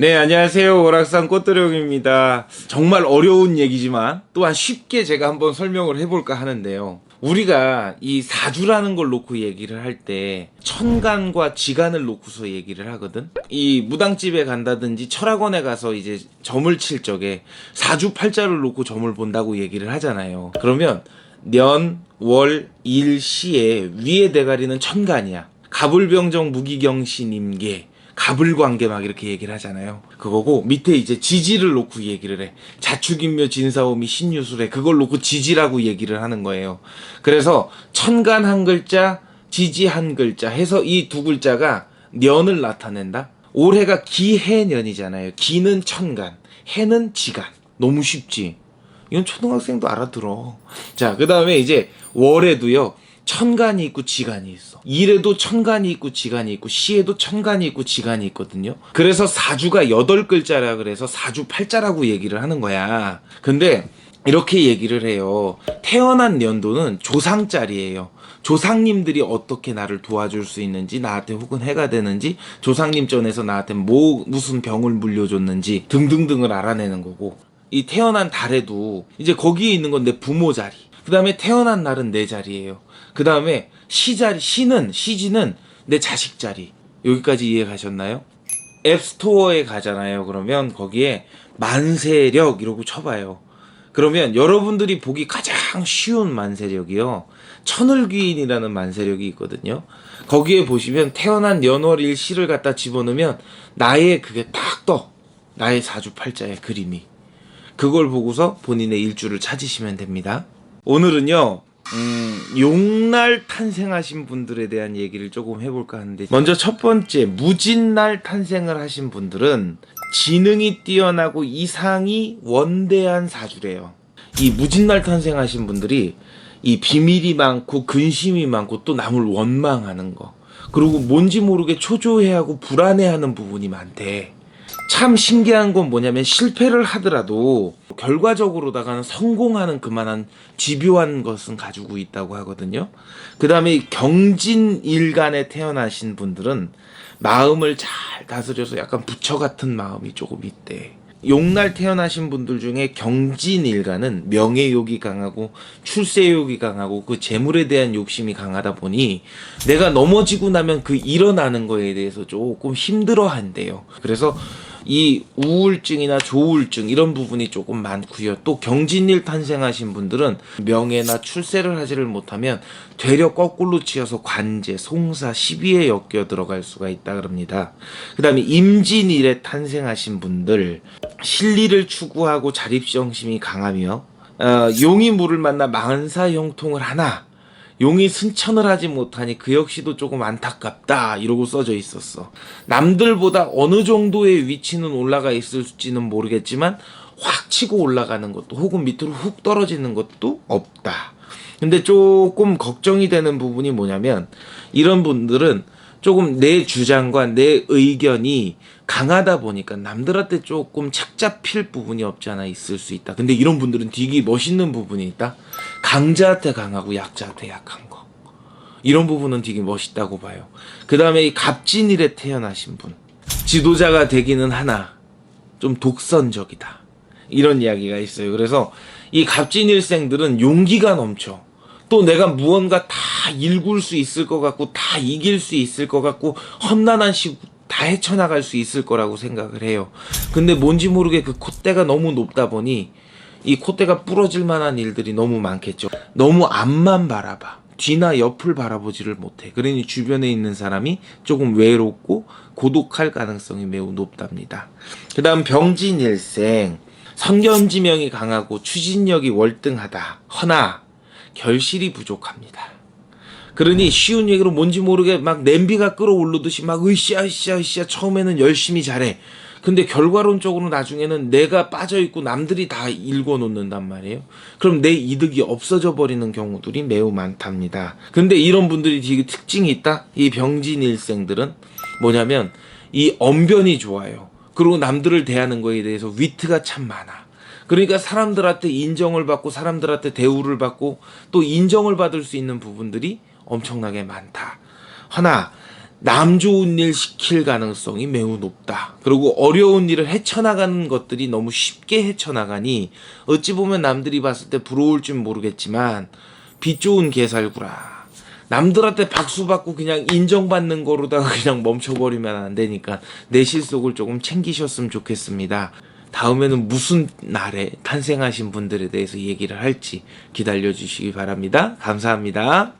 네, 안녕하세요. 오락산 꽃도령입니다. 정말 어려운 얘기지만 또한 쉽게 제가 한번 설명을 해볼까 하는데요. 우리가 이 사주라는 걸 놓고 얘기를 할 때 천간과 지간을 놓고서 얘기를 하거든. 이 무당집에 간다든지 철학원에 가서 이제 점을 칠 적에 사주 팔자를 놓고 점을 본다고 얘기를 하잖아요. 그러면 년, 월, 일, 시에 위에 대가리는 천간이야. 갑을병정 무기경신임계 갑을관계 막 이렇게 얘기를 하잖아요. 그거고 밑에 이제 지지를 놓고 얘기를 해. 자축인묘 진사오미 신유술에 그걸 놓고 지지라고 얘기를 하는 거예요. 그래서 천간 한 글자, 지지 한 글자 해서 이 두 글자가 년을 나타낸다. 올해가 기해년이잖아요. 기는 천간, 해는 지간. 너무 쉽지. 이건 초등학생도 알아들어. 자, 그 다음에 이제 월에도요. 천간이 있고 지간이 있어. 일에도 천간이 있고 지간이 있고 시에도 천간이 있고 지간이 있거든요. 그래서 사주가 여덟 글자라 그래서 사주 팔자라고 얘기를 하는 거야. 근데 이렇게 얘기를 해요. 태어난 연도는 조상짤이에요. 조상님들이 어떻게 나를 도와줄 수 있는지, 나한테 혹은 해가 되는지, 조상님 전에서 나한테 뭐, 무슨 병을 물려줬는지 등등등을 알아내는 거고, 이 태어난 달에도 이제 거기에 있는 건 내 부모 자리. 그 다음에 태어난 날은 내 자리예요. 그 다음에 시 자리, 시는, 시지는 내 자식 자리. 여기까지 이해 가셨나요? 앱스토어에 가잖아요. 그러면 거기에 만세력 이러고 쳐봐요. 그러면 여러분들이 보기 가장 쉬운 만세력이요. 천을귀인이라는 만세력이 있거든요. 거기에 보시면 태어난 연월 일 시를 갖다 집어넣으면 나의 그게 딱 떠. 나의 사주팔자의 그림이. 그걸 보고서 본인의 일주를 찾으시면 됩니다. 오늘은요, 음, 용날 탄생하신 분들에 대한 얘기를 조금 해볼까 하는데, 먼저 첫 번째, 무진날 탄생을 하신 분들은 지능이 뛰어나고 이상이 원대한 사주래요. 이 무진날 탄생하신 분들이 이 비밀이 많고 근심이 많고 또 남을 원망하는 거. 그리고 뭔지 모르게 초조해하고 불안해하는 부분이 많대. 참 신기한 건 뭐냐면 실패를 하더라도 결과적으로다가는 성공하는 그만한 집요한 것은 가지고 있다고 하거든요. 그 다음에 경진 일간에 태어나신 분들은 마음을 잘 다스려서 약간 부처 같은 마음이 조금 있대. 용날 태어나신 분들 중에 경진일간은 명예욕이 강하고 출세욕이 강하고 그 재물에 대한 욕심이 강하다 보니 내가 넘어지고 나면 그 일어나는 거에 대해서 조금 힘들어 한대요. 그래서 이 우울증이나 조울증 이런 부분이 조금 많고요. 또 경진일 탄생하신 분들은 명예나 출세를 하지를 못하면 되려 거꾸로 치여서 관제, 송사, 시비에 엮여 들어갈 수가 있다 그럽니다. 그 다음에 임진일에 탄생하신 분들 실리를 추구하고 자립정심이 강하며 어, 용이 물을 만나 만사 형통을 하나 용이 승천을 하지 못하니 그 역시도 조금 안타깝다 이러고 써져 있었어. 남들보다 어느 정도의 위치는 올라가 있을지는 모르겠지만 확 치고 올라가는 것도 혹은 밑으로 훅 떨어지는 것도 없다. 근데 조금 걱정이 되는 부분이 뭐냐면 이런 분들은 조금 내 주장과 내 의견이 강하다 보니까 남들한테 조금 착잡힐 부분이 없지 않아 있을 수 있다. 근데 이런 분들은 되게 멋있는 부분이 있다. 강자한테 강하고 약자한테 약한 거. 이런 부분은 되게 멋있다고 봐요. 그 다음에 이 갑진일에 태어나신 분. 지도자가 되기는 하나, 좀 독선적이다. 이런 이야기가 있어요. 그래서 이 갑진일생들은 용기가 넘쳐. 또 내가 무언가 다 일굴 수 있을 것 같고, 다 이길 수 있을 것 같고, 험난한 시다 헤쳐나갈 수 있을 거라고 생각을 해요. 근데 뭔지 모르게 그 콧대가 너무 높다 보니 이 콧대가 부러질 만한 일들이 너무 많겠죠. 너무 앞만 바라봐. 뒤나 옆을 바라보지를 못해. 그러니 주변에 있는 사람이 조금 외롭고 고독할 가능성이 매우 높답니다. 그 다음 병진일생. 선견지명이 강하고 추진력이 월등하다. 허나 결실이 부족합니다. 그러니 쉬운 얘기로 뭔지 모르게 막 냄비가 끓어오르듯이 막 으쌰 으쌰 으쌰 처음에는 열심히 잘해. 근데 결과론적으로 나중에는 내가 빠져있고 남들이 다 읽어놓는단 말이에요. 그럼 내 이득이 없어져 버리는 경우들이 매우 많답니다. 근데 이런 분들이 되게 특징이 있다? 이 병진 일생들은 뭐냐면 이 언변이 좋아요. 그리고 남들을 대하는 거에 대해서 위트가 참 많아. 그러니까 사람들한테 인정을 받고 사람들한테 대우를 받고 또 인정을 받을 수 있는 부분들이 엄청나게 많다. 하나 남 좋은 일 시킬 가능성이 매우 높다. 그리고 어려운 일을 헤쳐나가는 것들이 너무 쉽게 헤쳐나가니 어찌 보면 남들이 봤을 때 부러울 줄 모르겠지만 빛 좋은 개살구라. 남들한테 박수 받고 그냥 인정받는 거로다가 그냥 멈춰버리면 안 되니까 내 실속을 조금 챙기셨으면 좋겠습니다. 다음에는 무슨 날에 탄생하신 분들에 대해서 얘기를 할지 기다려 주시기 바랍니다. 감사합니다.